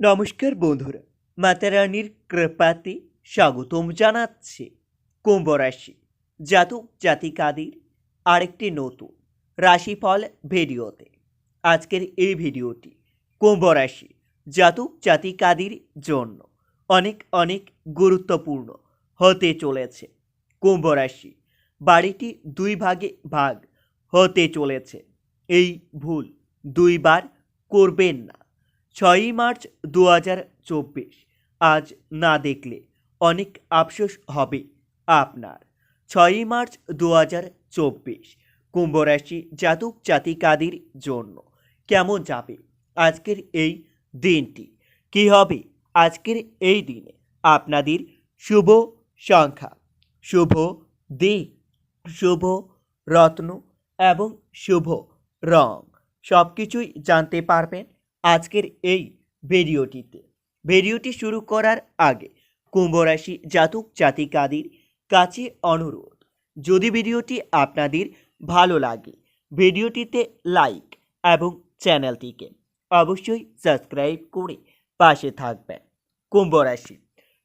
নমস্কার বন্ধুরা, মাতারানীর কৃপাতে স্বাগতম জানাচ্ছে কুম্ভ রাশি জাতক জাতিকাদের আরেকটি নতুন রাশিফল ভিডিওতে। আজকের এই ভিডিওটি কুম্ভ রাশি জাতক জাতিকাদের জন্য অনেক অনেক গুরুত্বপূর্ণ হতে চলেছে। কুম্ভ রাশি বাড়িটি দুই ভাগে ভাগ হতে চলেছে। এই ভুল দুইবার করবেন না। ছয়ই মার্চ দু হাজার চব্বিশ। আজ না দেখলে অনেক আফসোস হবে আপনার। ছয়ই মার্চ দু হাজার চব্বিশ কুম্ভ রাশি জাতক জাতিকাদের জন্য কেমন যাবে আজকের এই দিনটি? কি হবে আজকের এই দিনে? আপনাদের শুভ সংখ্যা, শুভ দিক শুভ রত্ন এবং শুভ রং সব কিছুই জানতে পারবেন আজকের এই ভিডিওটিতে। ভিডিওটি শুরু করার আগে কুম্ভ রাশি জাতক জাতিকাদের কাছে অনুরোধ, যদি ভিডিওটি আপনাদের ভালো লাগে, ভিডিওটিতে লাইক এবং চ্যানেলটিকে অবশ্যই সাবস্ক্রাইব করে পাশে থাকবেন। কুম্ভ রাশি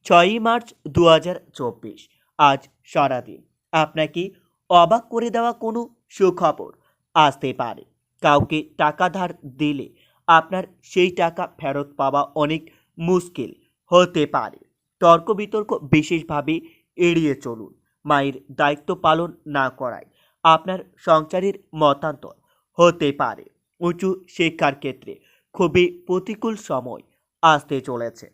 ছয়ই মার্চ দু হাজার চব্বিশ, আজ সারাদিন। আপনাকে অবাক করে দেওয়া কোনো সুখবর আসতে পারে। কাউকে টাকা ধার দিলে আপনার সেই টাকা ফেরত পাওয়া অনেক মুশকিল হতে পারে। তর্ক বিতর্ক বিশেষভাবে এড়িয়ে চলুন। মায়ের দায়িত্ব পালন না করায় আপনার সংসারের মতান্তর হতে পারে। উঁচু শিক্ষার ক্ষেত্রে খুবই প্রতিকূল সময় আসতে চলেছে।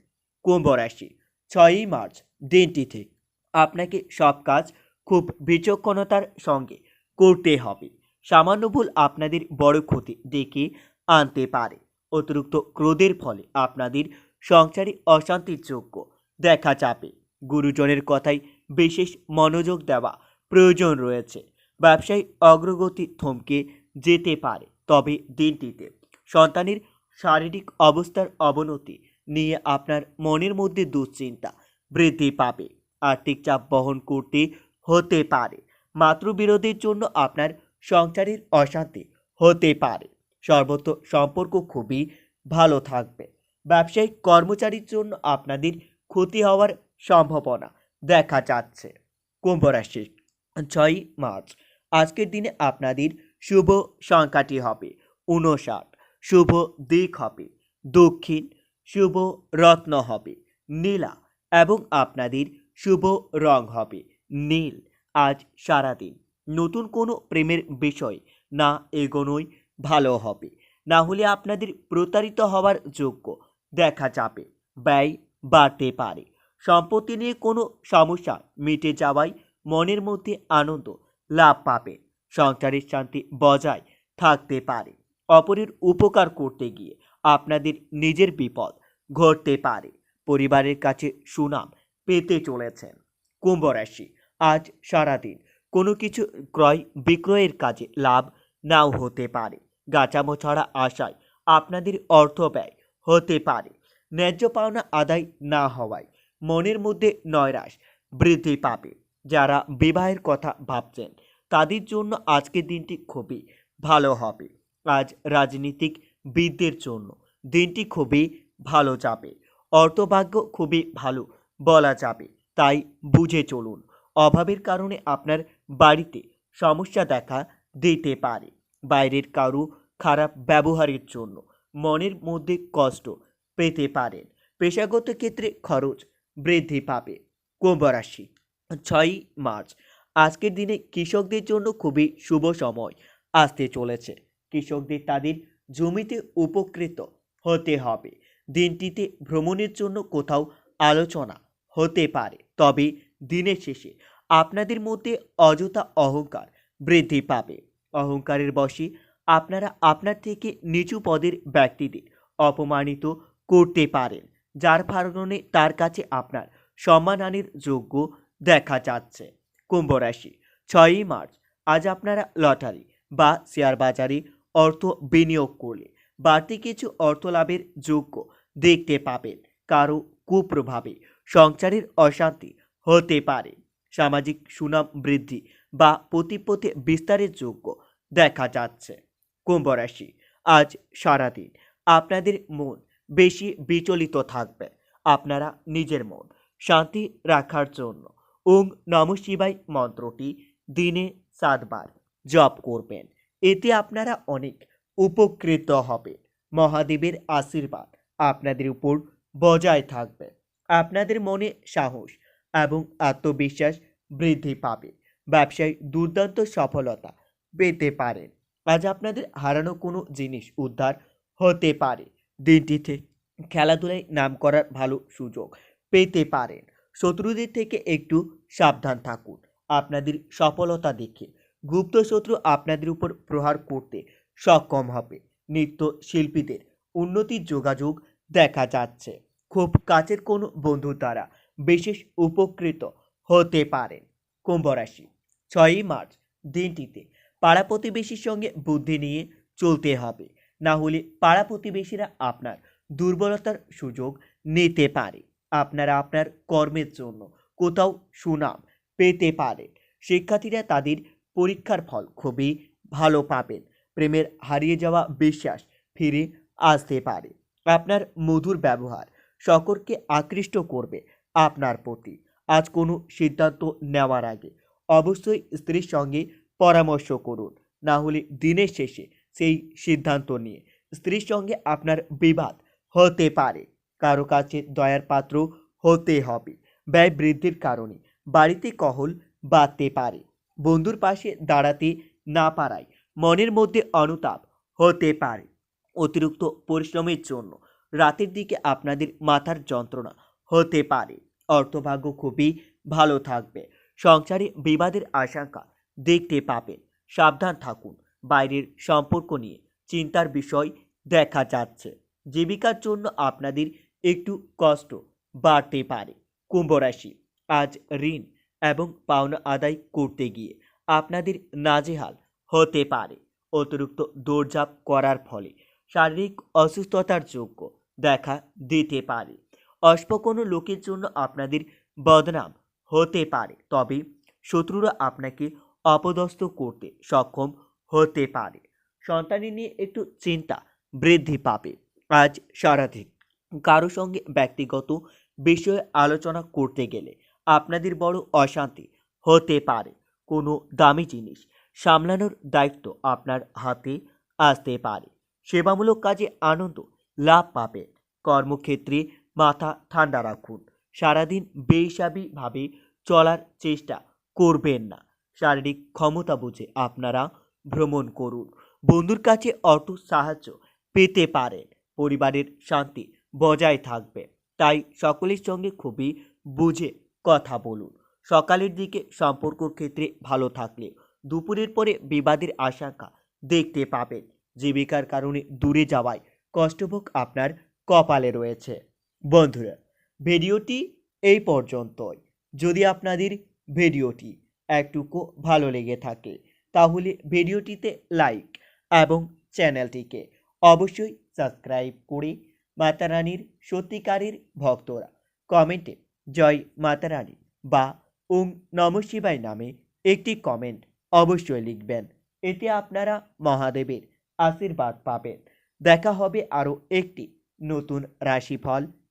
কুম্ভ রাশি, ছয়ই মার্চ দিনটি থেকে আপনাকে সব কাজ খুব বিচক্ষণতার সঙ্গে করতে হবে। সামান্য ভুল আপনাদের বড় ক্ষতি ডেকে আনতে পারে। অতিরিক্ত ক্রোধের ফলে আপনাদের সংসারে অশান্তির যোগ্য। দেখা যাবে গুরুজনের কথায় বিশেষ মনোযোগ দেওয়া প্রয়োজন রয়েছে। ব্যবসায় অগ্রগতি থমকে যেতে পারে। তবে দিনটিতে সন্তানের শারীরিক অবস্থার অবনতি নিয়ে আপনার মনের মধ্যে দুশ্চিন্তা বৃদ্ধি পাবে। আর্থিক চাপ বহন করতে হতে পারে। মাতৃবিরোধের জন্য আপনার সংসারের অশান্তি হতে পারে। সর্বত্র সম্পর্ক খুবই ভালো থাকবে। ব্যবসায়িক কর্মচারীর জন্য আপনাদের ক্ষতি হওয়ার সম্ভাবনা দেখা যাচ্ছে। কুম্ভ রাশি, ছয়ই মার্চ। আজকের দিনে আপনাদের শুভ সংখ্যাটি হবে উনষাট শুভ দিক হবে দক্ষিণ। শুভ রত্ন হবে নীলা এবং আপনাদের শুভ রং হবে নীল। আজ সারাদিন নতুন কোনো প্রেমের বিষয় না এগোনোই ভালো হবে। না হলে আপনাদের প্রতারিত হওয়ার যোগ্য। দেখা যাবে। ব্যয় বাড়তে পারে। সম্পত্তি নিয়ে কোনো সমস্যা মিটে যাওয়ায় মনের মধ্যে আনন্দ লাভ পাবে। সংসারের শান্তি বজায় থাকতে পারে। অপরের উপকার করতে গিয়ে আপনাদের নিজের বিপদ ঘটতে পারে। পরিবারের কাছে সুনাম পেতে চলেছেন। কুম্ভ রাশি, আজ সারাদিন কোনো কিছু ক্রয় বিক্রয়ের কাজে লাভ নাও হতে পারে। গাছামো ছড়া আশায় আপনাদের অর্থ ব্যয় হতে পারে। ন্যায্য পাওনা আদায় না হওয়ায় মনের মধ্যে নয়রাশ বৃদ্ধি পাবে। যারা বিবাহের কথা ভাবছেন, তাদের জন্য আজকের দিনটি খুবই ভালো হবে। আজ রাজনীতিক বিদদের জন্য দিনটি খুবই ভালো যাবে। অর্থভাগ্য খুবই ভালো বলা যাবে, তাই বুঝে চলুন। অভাবের কারণে আপনার বাড়িতে সমস্যা দেখা দিতে পারে। বাইরের কারও খারাপ ব্যবহারের জন্য মনের মধ্যে কষ্ট পেতে পারেন। পেশাগত ক্ষেত্রে খরচ বৃদ্ধি পাবে। কুম্ভ রাশি, ছয়ই মার্চ। আজকের দিনে কৃষকদের জন্য খুবই শুভ সময় আসতে চলেছে। কৃষকদের তাদের জমিতে উপকৃত হতে হবে। দিনটিতে ভ্রমণের জন্য কোথাও আলোচনা হতে পারে। তবে দিনের শেষে আপনাদের মধ্যে অযথা অহংকার বৃদ্ধি পাবে। অহংকারের বশে আপনারা আপনার থেকে নিচু পদের ব্যক্তিদের অপমানিত করতে পারেন, যার কারণে তার কাছে আপনার সম্মানহানির যোগ্য দেখা যাচ্ছে। কুম্ভ রাশি, ছয়ই মার্চ, আজ আপনারা লটারি বা শেয়ার বাজারে অর্থ বিনিয়োগ করলে বাড়তি কিছু অর্থ লাভের যোগ্য দেখতে পাবেন। কারও কুপ্রভাবে সংসারের অশান্তি হতে পারে। সামাজিক সুনাম বৃদ্ধি বা প্রতিপথে বিস্তারের যোগ্য দেখা যাচ্ছে। কুম্ভ রাশি, আজ সারাদিন আপনাদের মন বেশি বিচলিত থাকবে। আপনারা নিজের মন শান্তি রাখার জন্য ওং নম শিবাই মন্ত্রটি দিনে সাতবার জপ করবেন। এতে আপনারা অনেক উপকৃত হবে মহাদেবের আশীর্বাদ আপনাদের উপর বজায় থাকবে। আপনাদের মনে সাহস এবং আত্মবিশ্বাস বৃদ্ধি পাবে। ব্যবসায় দুর্দান্ত সফলতা পেতে পারেন আজ আপনাদের হারানো কোনো জিনিস উদ্ধার হতে পারে। দিনটিতে খেলাধুলায় নাম করার ভালো সুযোগ পেতে পারেন। শত্রুদের থেকে একটু সাবধান থাকুন। আপনাদের সফলতা দেখে গুপ্ত শত্রু আপনাদের উপর প্রহার করতে সক্ষম হবে। নৃত্য শিল্পীদের উন্নতির যোগাযোগ দেখা যাচ্ছে। খুব কাছের কোনো বন্ধু দ্বারা বিশেষ উপকৃত হতে পারেন। কুম্ভ রাশি। ছয়ই মার্চ দিনটিতে পাড়া প্রতিবেশীর সঙ্গে বুদ্ধি নিয়ে চলতে হবে। না হলে পাড়া প্রতিবেশীরা আপনার দুর্বলতার সুযোগ নিতে পারে। আপনারা আপনার কর্মের জন্য কোথাও সুনাম পেতে পারেন শিক্ষার্থীরা তাদের পরীক্ষার ফল খুবই ভালো পাবেন। প্রেমের হারিয়ে যাওয়া বিশ্বাস ফিরে আসতে পারে। আপনার মধুর ব্যবহার সকলকে আকৃষ্ট করবে আপনার প্রতি। আজ কোনো সিদ্ধান্ত নেওয়ার আগে অবশ্যই স্ত্রীর সঙ্গে পরামর্শ করুন। না হলে দিনের শেষে সেই সিদ্ধান্ত নিয়ে। স্ত্রীর সঙ্গে আপনার বিবাদ হতে পারে। কারও কাছে দয়ার পাত্র হতে হবে। ব্যয় বৃদ্ধির কারণে বাড়িতে কহল বাড়তে পারে। বন্ধুর পাশে দাঁড়াতে না পারায় মনের মধ্যে অনুতাপ হতে পারে। অতিরিক্ত পরিশ্রমের জন্য রাতের দিকে আপনাদের মাথার যন্ত্রণা হতে পারে। অর্থভাগ্য খুবই ভালো থাকবে। সংসারে বিবাদের আশঙ্কা দেখতে পাবেন। সাবধান থাকুন। বাইরের সম্পর্ক নিয়ে চিন্তার বিষয় দেখা যাচ্ছে। জীবিকার জন্য আপনাদের একটু কষ্ট বাড়তে পারে। কুম্ভ রাশি, আজ ঋণ এবং পাওনা আদায় করতে গিয়ে আপনাদের নাজেহাল হতে পারে। অতিরিক্ত দৌড়ঝাঁপ করার ফলে শারীরিক অসুস্থতার যোগ্য দেখা দিতে পারে। অল্প কোনো লোকের জন্য আপনাদের বদনাম হতে পারে। তবে শত্রুরা আপনাকে অপদস্থ করতে সক্ষম হতে পারে। সন্তানের নিয়ে একটু চিন্তা বৃদ্ধি পাবে। আজ সারাদিন কারও সঙ্গে ব্যক্তিগত বিষয়ে আলোচনা করতে গেলে আপনাদের বড় অশান্তি হতে পারে। কোনো দামি জিনিস সামলানোর দায়িত্ব আপনার হাতে আসতে পারে। সেবামূলক কাজে আনন্দ লাভ পাবেন। কর্মক্ষেত্রে মাথা ঠান্ডা রাখুন। সারাদিন বেহিসাবিভাবে চলার চেষ্টা করবেন না। শারীরিক ক্ষমতা বুঝে আপনারা ভ্রমণ করুন। বন্ধুর কাছে অটো সাহায্য পেতে পারেন। পরিবারের শান্তি বজায় থাকবে। তাই সকলের সঙ্গে খুবই বুঝে কথা বলুন। সকালের দিকে সম্পর্ক ক্ষেত্রে ভালো থাকলে দুপুরের পরে বিবাদের আশঙ্কা দেখতে পাবেন। জীবিকার কারণে দূরে যাওয়ায় কষ্টভোগ আপনার কপালে রয়েছে। বন্ধুরা ভিডিওটি এই পর্যন্তই। যদি আপনাদের ভিডিওটি একটুকু ভালো লেগে থাকে, তাহলে ভিডিওটিতে লাইক এবং চ্যানেলটিকে অবশ্যই সাবস্ক্রাইব করে মাতারানীর সত্যিকারের ভক্তরা কমেন্টে জয় মাতারানী বা ওং নম শিবায় নামে একটি কমেন্ট অবশ্যই লিখবেন। এতে আপনারা মহাদেবের আশীর্বাদ পাবেন। দেখা হবে আরও একটি নতুন রাশিফল